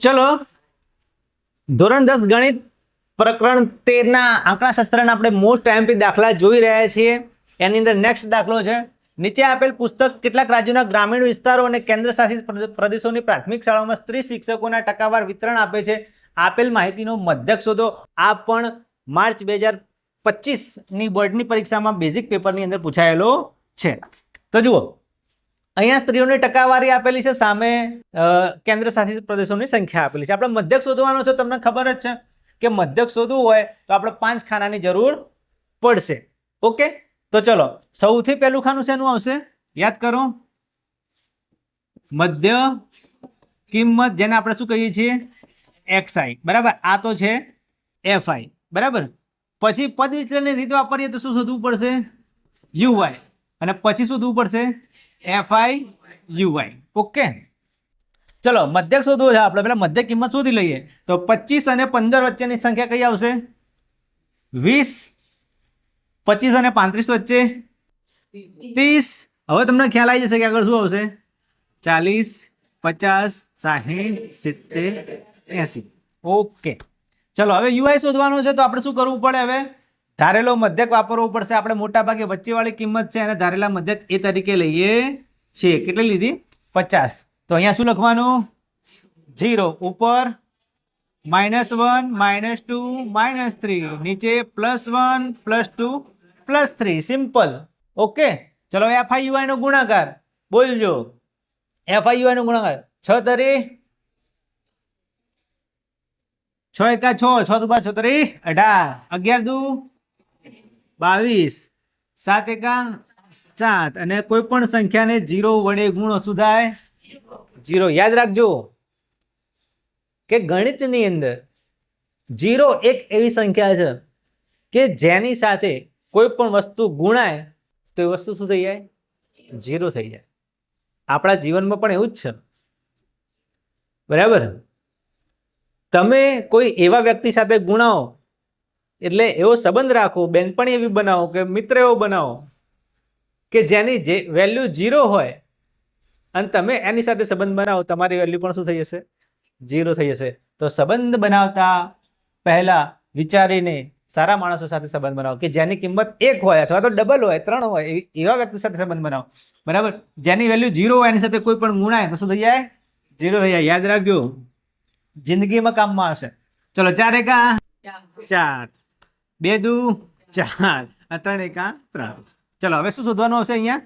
ચલો. ધોરણ દસ ગણિત પ્રકરણ તેરના આંકડાશાસ્ત્રના આપણે મોસ્ટ એમપી દાખલા જોઈ રહ્યા છીએ. એની અંદર નેક્સ્ટ દાખલો છે. નીચે આપેલ પુસ્તક કેટલાક રાજ્યોના ગ્રામીણ વિસ્તારો અને કેન્દ્ર શાસિત પ્રદેશોની પ્રાથમિક શાળાઓમાં સ્ત્રી શિક્ષકોના ટકાવાર વિતરણ આપે છે. આપેલ માહિતીનો મધ્યક શોધો. આ પણ માર્ચ બે હજાર પચીસની બોર્ડની પરીક્ષામાં બેઝિક પેપરની અંદર પૂછાયેલો છે. તો જુઓ. અહીંયા સ્ત્રીઓની ટકાવારી આપેલી છે, સામે કેન્દ્ર શાસિત પ્રદેશોની સંખ્યા આપેલી છે. આપણે મધ્યક શોધવાનો છે, તમને ખબર જ છે કે મધ્યક શોધવું હોય તો આપણે પાંચ ખાનાની જરૂર પડશે. ઓકે? તો ચલો, સૌથી પહેલું ખાનું શેનું આવશે? યાદ કરો. મધ્ય કિંમત, જેને આપણે શું કહીએ છીએ? એક્સઆઈ બરાબર? આ તો છે એફઆઈ બરાબર? પછી પદ વિચલનની રીત વાપરીએ તો શું શોધવું પડશે? યુવાય અને પછી શોધવું પડશે? એફઆઈ યુઆઈ ઓકે ચલો, મધ્યક શોધવું છે. આપણે પેલા મધ્યક કિંમત શોધી લઈએ. તો પચીસ અને પંદર વચ્ચેની સંખ્યા કઈ આવશે? વીસ, પચીસ અને પાંત્રીસ વચ્ચે? ત્રીસ. હવે તમને ખ્યાલ આવી જશે કે આગળ શું આવશે? ચાલીસ, પચાસ, સાહીઠ, સિત્તેર, એંસી. ઓકે ચલો, હવે યુઆઈ શોધવાનો છે તો આપણે શું કરવું પડે હવે? ધારેલો મધ્યક વાપરવો પડશે. આપણે મોટા ભાગે વચ્ચેવાળી કિંમત છે અને ધારેલા મધ્યક એ તરીકે લઈએ છીએ. કેટલી લીધી? પચાસ. તો અહીંયા શું લખવાનું? જીરો ઉપર minus one, minus two, minus three. નીચે plus one, plus two, plus three. Simple. Okay? ચલો એફઆઈ યુઆઈ નો ગુણાકાર. બોલજો. એફઆઈ યુઆઈ નો ગુણાકાર. છ તરી. છ એકા છ. છ દુ બાર છત્રી અઢાર. અગિયાર દુ બાવીસ, સાત એકા સાત. અને કોઈ પણ સંખ્યાને જીરો વડે ગુણો શું થાય જીરો. યાદ રાખજો કે ગણિતની અંદર જીરો એક એવી સંખ્યા છે કે જેની સાથે કોઈ પણ વસ્તુ ગુણાય તો એ વસ્તુ શું થઈ જાય? જીરો થઈ જાય. આપણા જીવનમાં પણ એવું જ છે. બરાબર? તમે કોઈ એવા વ્યક્તિ સાથે ગુણાવો એટલે એવો સંબંધ રાખો બેનપણી એવી બનાવો કે મિત્ર એવો બનાવો કે જેની જે વેલ્યુ જીરો હોય અને તમે એની સાથે સંબંધ બનાવો તમારી વેલ્યુ પણ શું થઈ જશે? જીરો થઈ જશે. તો સંબંધ બનાવતા પહેલાં વિચારીને સારા માણસો સાથે સંબંધ બનાવો કે જેની કિંમત એક હોય અથવા તો ડબલ હોય ત્રણ હોય એવી- વ્યક્તિ સાથે સંબંધ બનાવો. બરાબર? જેની વેલ્યુ જીરો હોય એની સાથે કોઈ પણ ગુણાય તો શું થઈ જાય? જીરો થઈ જાય. યાદ રાખજો. જિંદગીમાં કામમાં આવશે. ચલો ચાર એકા? ચાર. બે દુ, ચાર. ત્રણ એકા ત્રણ. ચલો, હવે શું શોધવાનું આવશે અહીંયા?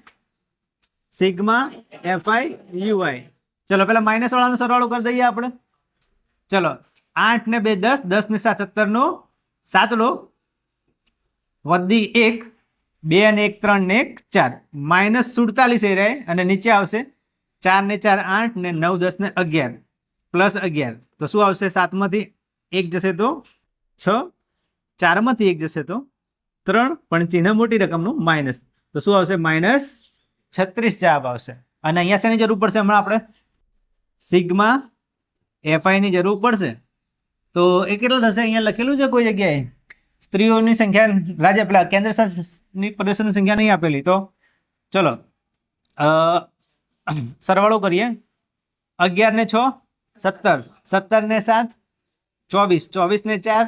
Sigma, F I, U I. ચલો, પેલા માઇનસ વાળાનો સરવાળો કરી દઈએ આપણે. ચલો, આઠ ને બે દસ દસ ને સાત સત્તરનો સાતડો વધી એક, બે અને એક, ત્રણ ને એક, ચાર. માઇનસ સુડતાલીસ એ રહે અને નીચે આવશે ચાર ને ચાર, આઠ ને નવ, દસ ને અગિયાર. પ્લસ અગિયાર. તો શું આવશે? સાતમાંથી એક જશે તો છ ચારમાંથી એક જશે તો ત્રણ, પણ ચિહ્ન મોટી રકમનું માઇનસ. તો શું આવશે? માઇનસ છત્રીસ જવાબ આવશે. અને અહીંયા શેની જરૂર પડશે? હમણાં આપણે સિગ્મા એફઆઈની જરૂર પડશે. તો એ કેટલો થશે? અહીંયા લખેલું છે કોઈ જગ્યાએ? સ્ત્રીઓની સંખ્યા રાજ્ય પેલા કેન્દ્ર શાસિતની પ્રદેશોની સંખ્યા નહીં આપેલી. તો ચલો સરવાળો કરીએ. અગિયાર ને છ, સત્તર. સત્તર ને સાત, ચોવીસ. ચોવીસ ને ચાર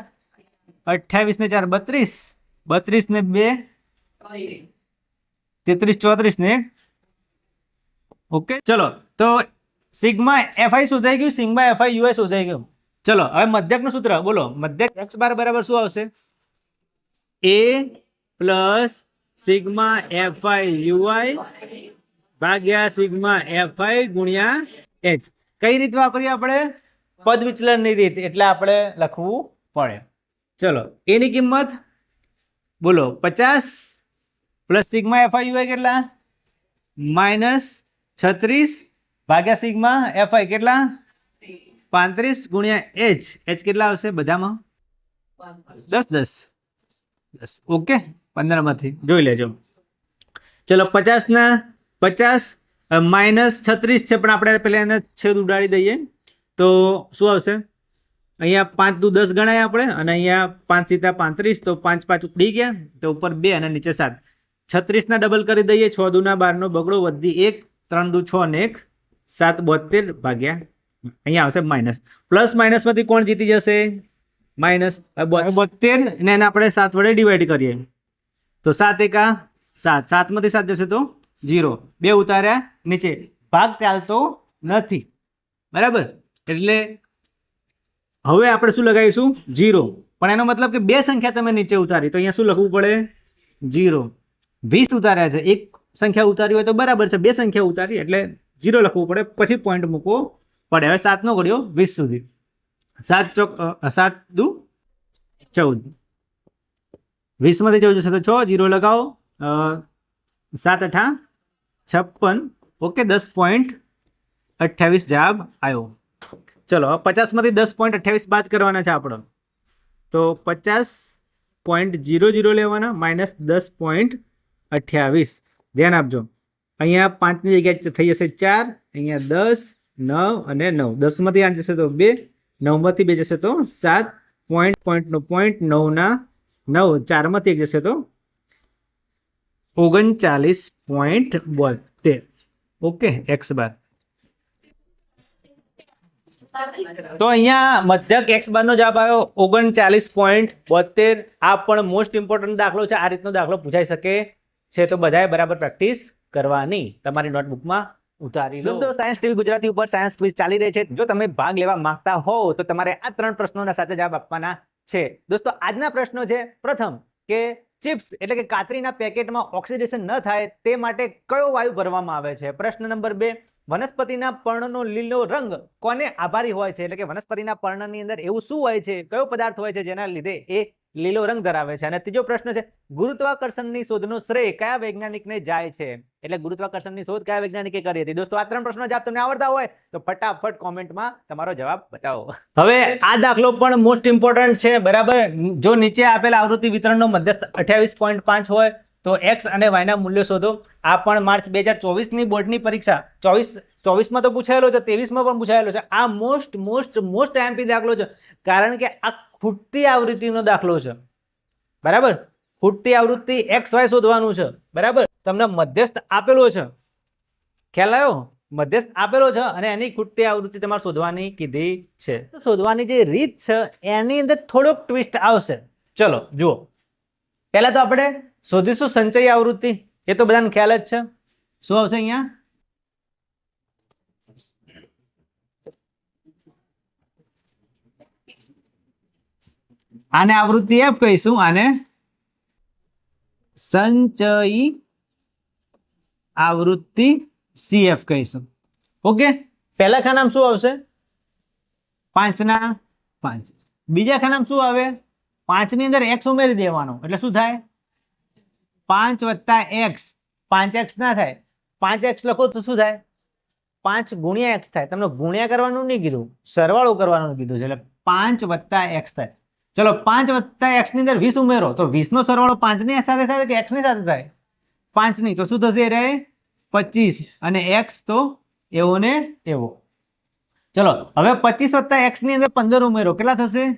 અઠ્યાવીસ ને ચાર, બત્રીસ? બત્રીસ ને બે? તેત્રીસ, ચોત્રીસ ને? ઓકે, ચલો. તો સિગ્મા એફઆઈ શોધાઈ ગયું? સિગ્મા એફઆઈ યુઆઈ શોધાઈ ગયું? ચલો, હવે મધ્યકનું સૂત્ર, બોલો. મધ્યક એક્સ બાર બરાબર શું આવશે? A plus sigma FI UI ભાગ્યા સિગ્મા એફઆઈ ગુણ્યા એચ. કઈ રીત વાપરીએ આપણે? પદ વિચલનની રીત, એટલે આપણે લખવું પડે. ચલો, એની કિંમત? બોલો, પચાસ પ્લસ સિગ્મા એફઆઈ હોય કેટલા? માઇનસ છત્રીસ ભાગ્યા સિગ્મા એફઆઈ કેટલા? પાંત્રીસ ગુણ્યા એચ. એચ કેટલા આવશે બધામાં? દસ દસ. દસ. ઓકે, પંદરમાંથી. જોઈ લેજો. ચલો, પચાસના પચાસ માઇનસ છત્રીસ છે, પણ આપણે પહેલાં એને છેદ ઉડાડી દઈએ. તો શું આવશે? અહીંયા પાંચ દુ દસ ગણાય આપણે, અને અહીંયા પાંચ સીતા પાંત્રીસ, તો પાંચ પાંચ ઉપડી ગયા, તો ઉપર બે અને નીચે સાત. છત્રીસના ડબલ કરી દઈએ, છ દુના બારનો બગડો, વધી એક, ત્રણ દુ છ ને એક, સાત બોતેર ભાગ્યા. અહીંયા આવશે માઇનસ પ્લસ માઇનસમાંથી કોણ જીતી જશે? માઇનસ બોતેર ને એને આપણે સાત વડે ડિવાઈડ કરીએ. તો સાત એકા સાત. સાતમાંથી સાત જશે તો જીરો બે ઉતાર્યા, નીચે. ભાગ ચાલતો નથી. બરાબર? એટલે હવે આપણે શું લગાવીશું? જીરો. પણ એનો મતલબ કે બે સંખ્યા તમે નીચે ઉતારી, તો અહીંયા શું લખવું પડે? જીરો. વીસ ઉતાર્યા છે. એક સંખ્યા ઉતારી હોય તો બરાબર છે. બે સંખ્યા ઉતારી, એટલે જીરો લખવું પડે. પછી પોઈન્ટ મૂકવો પડે. હવે સાતનો ઘડ્યો વીસ સુધી. સાત ચોક સાત દુ ચૌદ. વીસમાંથી ચૌદ જશે તો છ. જીરો લગાવો. સાત અઠા છપ્પન. ઓકે, દસ પોઈન્ટ અઠ્યાવીસ જવાબ આવ્યો ચલો પચાસમાંથી દસ પોઈન્ટ અઠ્યાવીસ બાદ કરવાના છે આપણો. તો પચાસ પોઈન્ટ જીરો જીરો લેવાના, માઇનસ દસ પોઈન્ટ અઠ્યાવીસ. ધ્યાન આપજો. અહીંયા પાંચની જગ્યાએ થઈ જશે ચાર, અહીંયા દસ, નવ અને નવ. દસમાંથી આઠ જશે તો બે, નવમાંથી બે જશે તો સાત. પોઈન્ટ પોઈન્ટનો પોઈન્ટ નવના નવ. ચારમાંથી એક જશે તો ઓગણચાલીસ પોઈન્ટ બોતેર. ઓકે એક્સ બાર તો અહીંયા મધ્યક એક્સ બારનો જવાબ આવ્યો, ઓગણચાલીસ પોઈન્ટ બોતેર. આ પણ મોસ્ટ ઇમ્પોર્ટન્ટ દાખલો છે, આ રીતનો દાખલો પૂછાઈ શકે છે, તો બધાએ બરાબર પ્રેક્ટિસ કરવાની. તમારી નોટબુકમાં ઉતારી લો. દોસ્તો સાયન્સ ટીવી ગુજરાતી ઉપર સાયન્સ ક્વિઝ ચાલી રહી છે. જો તમે ભાગ લેવા માંગતા હો તો તમારે આ ત્રણ પ્રશ્નોના સાથે જવાબ આપવાના છે. દોસ્તો, આજના પ્રશ્નો છે, પ્રથમ કે ચિપ્સ એટલે કે કાતરીના પેકેટમાં ઓક્સિડેશન ન થાય તે માટે કયો વાયુ ભરવામાં આવે છે? પ્રશ્ન નંબર બે, વનસ્પતિના પર્ણનો લીલો રંગ કોને આભારી હોય છે? એટલે કે વનસ્પતિના પર્ણની અંદર એવું શું હોય છે? કયો પદાર્થ હોય છે? જેના લીધે એ લીલો રંગ ધરાવે છે. અને ત્રીજો પ્રશ્ન છે, ગુરુત્વાકર્ષણની શોધનો શ્રેય કયા વૈજ્ઞાનિકને જાય છે? એટલે ગુરુત્વાકર્ષણની શોધ કયા વૈજ્ઞાનિકે કરી હતી? દોસ્તો, આ ત્રણ પ્રશ્નો જવાબ તમને આવડતા હોય, તો ફટાફટ કોમેન્ટમાં તમારો જવાબ બતાવો. હવે આ દાખલો પણ મોસ્ટ ઇમ્પોર્ટન્ટ છે, બરાબર? જો નીચે આપેલ આવૃત્તિ વિતરણનો મધ્યસ્થ અઠ્યાવીસ હોય તો એક્સ અને વાયના મૂલ્યો શોધો. આ પણ માર્ચ બે હજાર ચોવીસની બોર્ડની પરીક્ષા. ચોવીસ, ચોવીસમાં તો પૂછાયેલો છે, ત્રેવીસમાં પણ પૂછાયેલો છે. આ મોસ્ટ મોસ્ટ મોસ્ટ એમપી દાખલો છે. કારણ કે આ ખૂટતી આવૃત્તિનો દાખલો છે. બરાબર? ખૂટતી આવૃત્તિ એક્સ વાય શોધવાનું છે. બરાબર? તમને મધ્યસ્થ આપેલો છે. ખ્યાલ આવ્યો? મધ્યસ્થ આપેલો છે અને એની ખૂટતી આવૃત્તિ તમારે શોધવાની કીધી છે. શોધવાની જે રીત છે, એની અંદર થોડોક ટ્વિસ્ટ આવશે. ચલો, જુઓ. પહેલાં તો આપણે શોધીશું સંચય આવૃત્તિ? એ તો બધાને ખ્યાલ જ છે. શું આવશે અહીંયા? આને આવૃત્તિ એફ કહીશું, આને સંચયી આવૃત્તિ સીએફ કહીશું. ઓકે? પહેલા ખાનામાં શું આવશે? પાંચના પાંચ. બીજા ખાનામાં શું આવે? પાંચની અંદર એક્સ ઉમેરી દેવાનો. એટલે શું થાય? પાંચ વત્તા એક્સ. પાંચ એક્સ ના થાય. પાંચ એક્સ લખો તો શું થાય? પાંચ ગુણ્યા એક્સ થાય. તમને ગુણ્યા કરવાનું નહીં કીધું. સરવાળો કરવાનું કીધું. છે એટલે પાંચ વત્તા એક્સ થાય. ચલો, પાંચ વત્તા એક્સની અંદર વીસ ઉમેરો. તો વીસનો સરવાળો પાંચની સાથે થાય કે એક્સની સાથે થાય? પાંચની. તો શું થશે એ રહે પચીસ. અને એક્સ તો એવો ને એવો. ચલો, હવે પચીસ વત્તા એક્સની અંદર પંદર ઉમેરો. કેટલા થશે?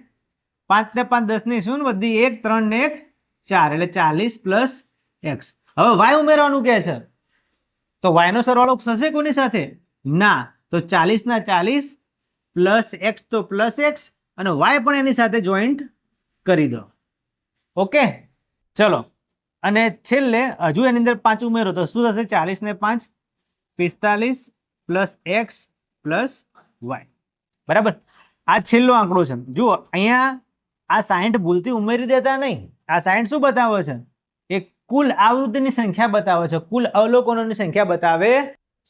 પાંચ ને પાંચ દસની શૂન્ય વધી એક, ત્રણ ને એક, ચાર. એટલે ચાલીસ પ્લસ એક્સ હવે વાય ઉમેરવાનું કે છે? તો વાય નો સરવાળો થશે કોની સાથે? ના. તો ચાલીસ ના ચાલીસ પ્લસ એક્સ તો પ્લસ એક્સ અને વાય પણ એની સાથે જોઈન્ટ કરી દો. ઓકે ચલો. અને છેલ્લે હજુ એની અંદર પાંચ ઉમેરો. તો શું થશે? ચાલીસ ને પાંચ પિસ્તાલીસ પ્લસ એક્સ પ્લસ વાય બરાબર? આ છેલ્લો આંકડો છે. જુઓ, અહીંયા આ સાઈઠ ભૂલથી ઉમેરી દેતા નહીં. આ સાઈઠ શું બતાવે છે? એ કુલ આવૃત્તિની સંખ્યા બતાવે છે. કુલ અવલોકનોની સંખ્યા બતાવે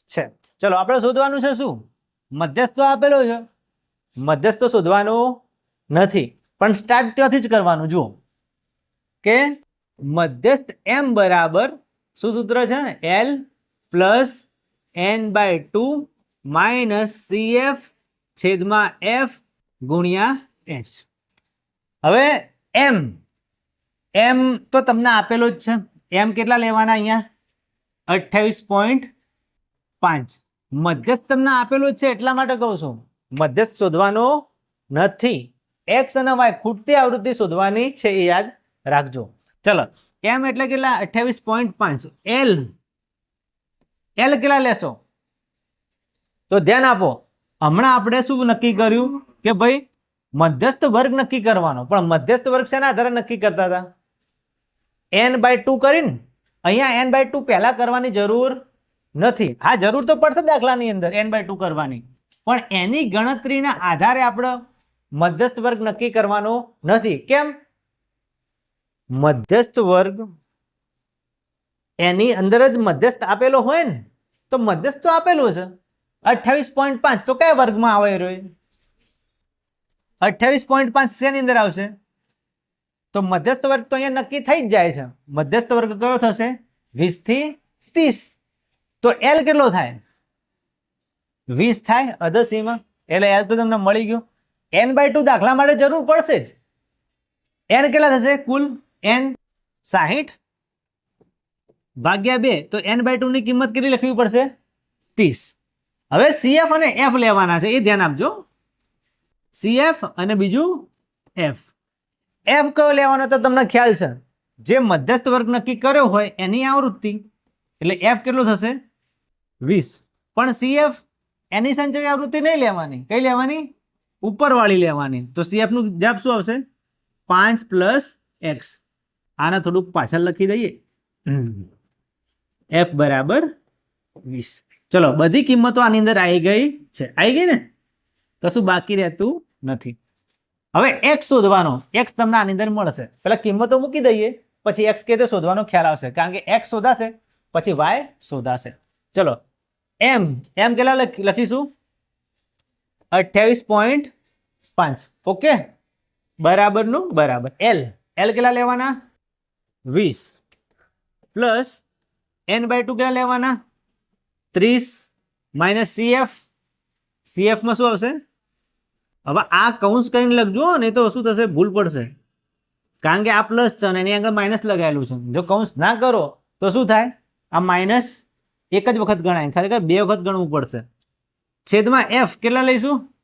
છે. ચલો, આપણે શોધવાનું છે શું? મધ્યસ્થ આપેલો છે. મધ્યસ્થ શોધવાનો નથી. પણ સ્ટાર્ટ ત્યાંથી જ કરવાનું, જુઓ. કે મધ્યસ્થ એમ બરાબર શું સૂત્ર છે? L plus N by two minus C F છેદમાં એફ ગુણ્યા એચ હવે એમ એમ તો તમને આપેલો જ છે. એમ કેટલા લેવાના અહીંયા? અઠ્યાવીસ પોઈન્ટ પાંચ. મધ્યસ્થ તમને આપેલું જ છે, એટલા માટે કહું છું. મધ્યસ્થ શોધવાનો નથી. એક્સ અને વાય ખૂટતી આવૃત્તિ શોધવાની છે, એ યાદ રાખજો. ચલો એમ એટલે કેટલા? અઠ્યાવીસ પોઈન્ટ પાંચ. એલ એલ કેટલા લેશો? તો ધ્યાન આપો, હમણાં આપણે શું નક્કી કર્યું? કે ભાઈ, મધ્યસ્થ વર્ગ નક્કી કરવાનો. પણ મધ્યસ્થ વર્ગ શેના આધારે નક્કી કરતા હતા? એન બાય ટુ કરીને અહીંયા એન બાય ટુ પહેલા કરવાની જરૂર નથી. હા, જરૂર તો પડશે દાખલાની અંદર એન બાય ટુ કરવાની. પણ એની ગણતરીના આધારે આપણે મધ્યસ્થ વર્ગ નક્કી કરવાનો નથી. કેમ? મધ્યસ્થ વર્ગ એની અંદર જ મધ્યસ્થ આપેલો હોય ને, તો મધ્યસ્થ તો આપેલો છે અઠ્યાવીસ પોઈન્ટ પાંચ તો કયા વર્ગમાં આવે રહ્યો અઠ્યાવીસ પોઈન્ટ પાંચ શેની અંદર આવશે? તો મધ્યસ્થ વર્ગ તો અહીંયા નક્કી થઈ જ જાય છે. મધ્યસ્થ વર્ગ કયો થશે? વીસથી ત્રીસ. તો એલ કેટલો થાય? વીસ થાય અધસીમાં એટલે એલ તો તમને મળી ગયું. એન બાય ટુ દાખલા માટે જરૂર પડશે જ. એન કેટલા થશે? કુલ એન સાહીઠ ભાગ્યા બે. તો એન બાય ટુની કિંમત કેટલી લખવી પડશે? ત્રીસ. હવે સીએફ અને એફ લેવાના છે. એ ધ્યાન આપજો. સીએફ અને બીજું એફ એફ કયો લેવાનો તો તમને ખ્યાલ છે. જે મધ્યસ્થ વર્ગ નક્કી કર્યો હોય એની આવૃત્તિ એટલે એફ કેટલું થશે? વીસ. પણ સીએફ એની સંચય આવૃત્તિ નહીં લેવાની. કઈ લેવાની? ઉપરવાળી લેવાની. તો સીએફનું જવાબ શું આવશે? પાંચ પ્લસ એક્સ આને થોડુંક પાછળ લખી દઈએ. એફ બરાબર વીસ. ચલો, બધી કિંમતો આની અંદર આવી ગઈ છે. આવી ગઈ ને? કશું બાકી રહેતું નથી? હવે એક્સ શોધવાનો એક્સ તમને આની અંદર મળશે. પેલા કિંમતો મૂકી દઈએ, પછી એક્સ કે તે શોધવાનો ખ્યાલ આવશે. કારણ કે એક્સ શોધાશે, પછી વાય શોધાશે. ચલો એમ એમ કેટલા લખી- લખીશું? અઠ્યાવીસ પોઈન્ટ પાંચ. ઓકે? બરાબરનું? બરાબર. એલ એલ કેટલા લેવાના? વીસ. પ્લસ એન બાય ટુ કેટલા લેવાના? ત્રીસ. માઇનસ સીએફ સીએફમાં શું આવશે? હવે આ કૌંસ કરીને લખજો નહીં તો શું થશે? ભૂલ પડશે. કારણ કે આ પ્લસ છે અને એની આગળ માઇનસ લગાવેલું છે. જો કૌંસ ના કરો, તો શું થાય? આ માઇનસ એક જ વખત ગણાય. ખરેખર બે વખત ગણવું પડશે. છેદમાં એફ કેટલા લઈશું?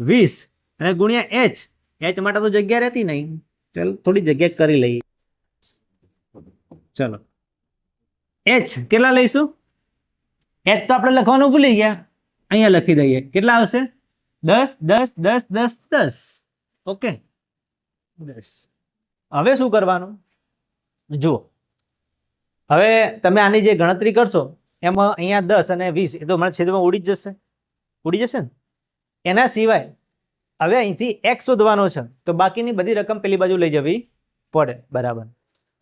વીસ. અને ગુણ્યા એચ એચ માટે તો જગ્યા રહેતી નહીં. ચાલો, થોડી જગ્યા કરી લઈએ. ચલો. એચ કેટલા લઈશું? એચ તો આપણે લખવાનું ભૂલી ગયા. અહીંયા લખી દઈએ. કેટલા આવશે? દસ દસ દસ દસ દસ. ઓકે. દસ હવે શું કરવાનું? જુઓ. હવે તમે આની જે ગણતરી કરશો એમાં અહીંયા દસ અને વીસ એ તો મને છેદમાં ઉડી જ જશે. ઉડી જશે ને? એના સિવાય હવે અહીંથી એક્સ શોધવાનો છે. તો બાકીની બધી રકમ પેલી બાજુ લઈ જવી પડે. બરાબર.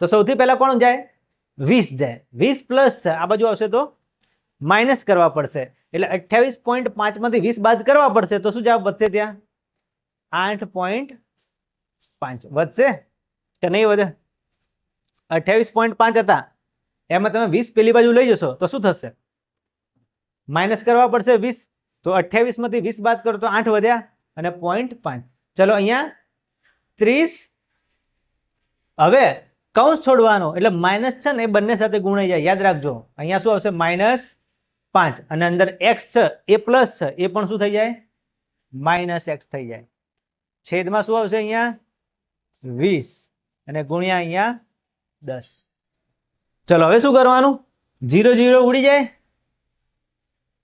તો સૌથી પહેલાં કોણ જાય? વીસ જાય. વીસ પ્લસ છે. આ બાજુ આવશે તો માઇનસ કરવા પડશે. એટલે અઠ્યાવીસ પોઈન્ટ પાંચમાંથી વીસ બાદ કરવા પડશે તો શું જવાબ વધશે ત્યાં? આઠ પોઈન્ટ પાંચ. વધશે કે નહીં વધે? અઠ્યાવીસ પોઈન્ટ પાંચ હતા. એમાં તમે વીસ પેલી બાજુ લઈ જશો તો શું થશે? માઇનસ કરવા પડશે વીસ. તો અઠ્યાવીસમાંથી વીસ બાદ કરો તો આઠ વધ્યા અને પોઈન્ટ પાંચ. ચલો અહીંયા ત્રીસ. હવે કૌંસ છોડવાનો. એટલે માઇનસ છે ને એ બંને સાથે ગુણાઈ જાય. યાદ રાખજો. અહીંયા શું આવશે? માઇનસ પાંચ અને અંદર એક્સ છે, એ પ્લસ છે, એ પણ શું થઈ જાય? માઇનસ એક્સ થઈ જાય. છેદમાં શું આવશે અહીંયા? વીસ. અને ગુણ્યા અહીંયા દસ. ચલો, હવે શું કરવાનું? જીરો જીરો ઉડી જાય.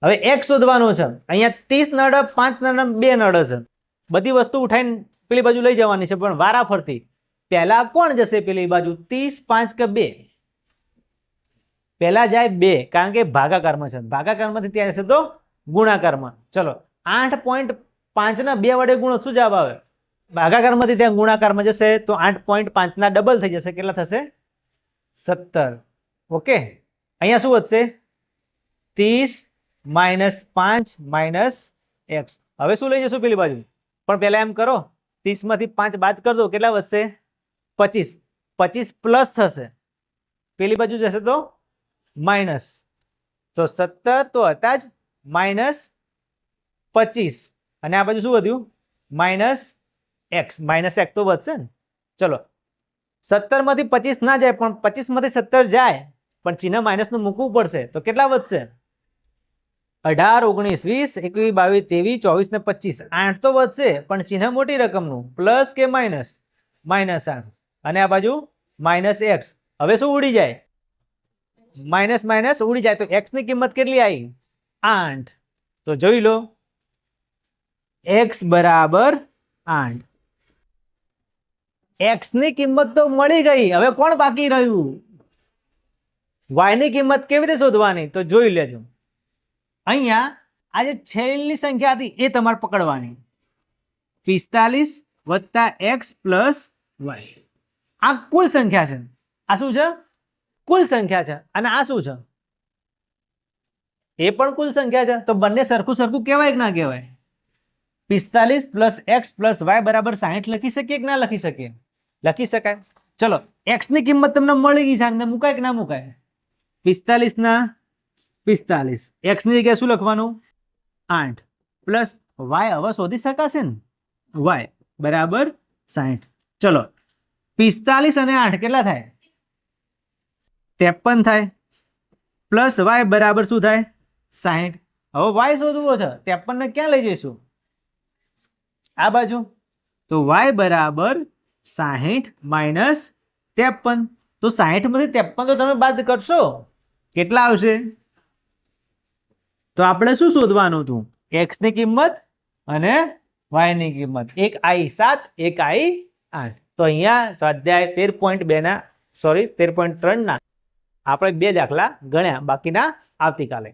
હવે એક્સ શોધવાનો છે. અહીંયા ત્રીસ નળ, પાંચ નળ, બે નળ છે. બધી વસ્તુ ઉઠાઈને પેલી બાજુ લઈ જવાની છે, પણ વારા ફરતી પહેલા કોણ જશે પેલી બાજુ? ત્રીસ, પાંચ કે બે? પહેલા જાય બે, કારણ કે ભાગાકારમાં છે. ભાગાકારમાંથી ત્યાં જશે તો ગુણાકારમાં. ચલો, આઠ પોઈન્ટ પાંચના બે વડે ગુણો શું જવાબ આવે? ભાગાકારમાંથી ત્યાં ગુણાકારમાં જશે તો આઠ પોઈન્ટ પાંચના ડબલ થઈ જશે. કેટલા થશે? સત્તર. ઓકે? અહીંયા શું વધશે? ત્રીસ માઇનસ પાંચ માઇનસ એક્સ. હવે શું લઈ જશું પેલી બાજુ? પણ પહેલાં એમ કરો, ત્રીસમાંથી પાંચ બાદ કરી દો. કેટલા વધશે? પચીસ. પચીસ પ્લસ થશે. પેલી બાજુ જશે તો માઇનસ તો સત્તર તો હતા જ માઇનસ પચીસ. અને આ બાજુ શું વધ્યું? Minus x. માઇનસ એક્સ તો વધશે ને. ચલો. સત્તરમાંથી પચીસ ના જાય, પણ પચીસમાંથી સત્તર જાય, પણ ચિહ્ન માઇનસનું મૂકવું પડશે. તો કેટલા વધશે? અઢાર, ઓગણીસ, વીસ, એકવીસ, બાવીસ, ત્રેવીસ, ચોવીસ ને પચીસ. આઠ તો વધશે, પણ ચિહ્ન મોટી રકમનું. પ્લસ કે માઇનસ માઇનસ આઠ. અને આ બાજુ માઇનસ એક્સ. હવે શું ઉડી જાય? માઇનસ માઇનસ ઉડી જાય તો એક્સની કિંમત કેટલી આવી? આઠ. તો જોઈ લો. એક્સ બરાબર આઠ. એક્સની કિંમત તો મળી ગઈ. હવે કોણ બાકી રહ્યું? વાયની કિંમત કેવી રીતે શોધવાની? તો જોઈ લેજો. અહીંયા આ જે છેલ્લી સંખ્યા હતી એ તમારે પકડવાની. પિસ્તાલીસ વત્તા એક્સ પ્લસ વાય આ કુલ સંખ્યા છે. આ શું છે? કુલ સંખ્યા છે. અને આ શું છે? એ પણ કુલ સંખ્યા છે? તો બંને સરખું સરખું કહેવાય કે ના કહેવાય? પિસ્તાલીસ પ્લસ એક્સ પ્લસ વાય બરાબર સાહીઠ લખી શકીએ કે ના લખી શકીએ? લખી શકાય. ચલો, એક્સની કિંમત તમને મળી ગઈ છે આને મુકાય કે ના મુકાય? પિસ્તાલીસ ના પિસ્તાલીસ. એક્સની જગ્યાએ શું લખવાનું? આઠ. પ્લસ વાય હવે શોધી શકાશે ને? વાય બરાબર સાહીઠ. ચલો, પિસ્તાલીસ અને આઠ કેટલા થાય? ત્રેપન થાય. પ્લસ વાય બરાબર શું થાય? સાહીઠ હવે વાય શોધવો છે. ત્રેપનને ક્યાં લઈ જઈશું? આ બાજુ. તો વાય બરાબર સાહીઠ માઇનસ ત્રેપન. તો સાહીઠમાંથી ત્રેપન તો તમે બાદ કરશો. કેટલા આવશે? તો આપણે શું શોધવાનું હતું? એક્સની કિંમત અને વાયની કિંમત. એક આઈ સાત, એક આઈ આઠ. તો અહીંયા સ્વાધ્યાય તેર પોઈન્ટ બેના સોરી તેર પોઈન્ટ ત્રણના આપણે બે દાખલા ગણ્યા બાકીના આવતીકાલે.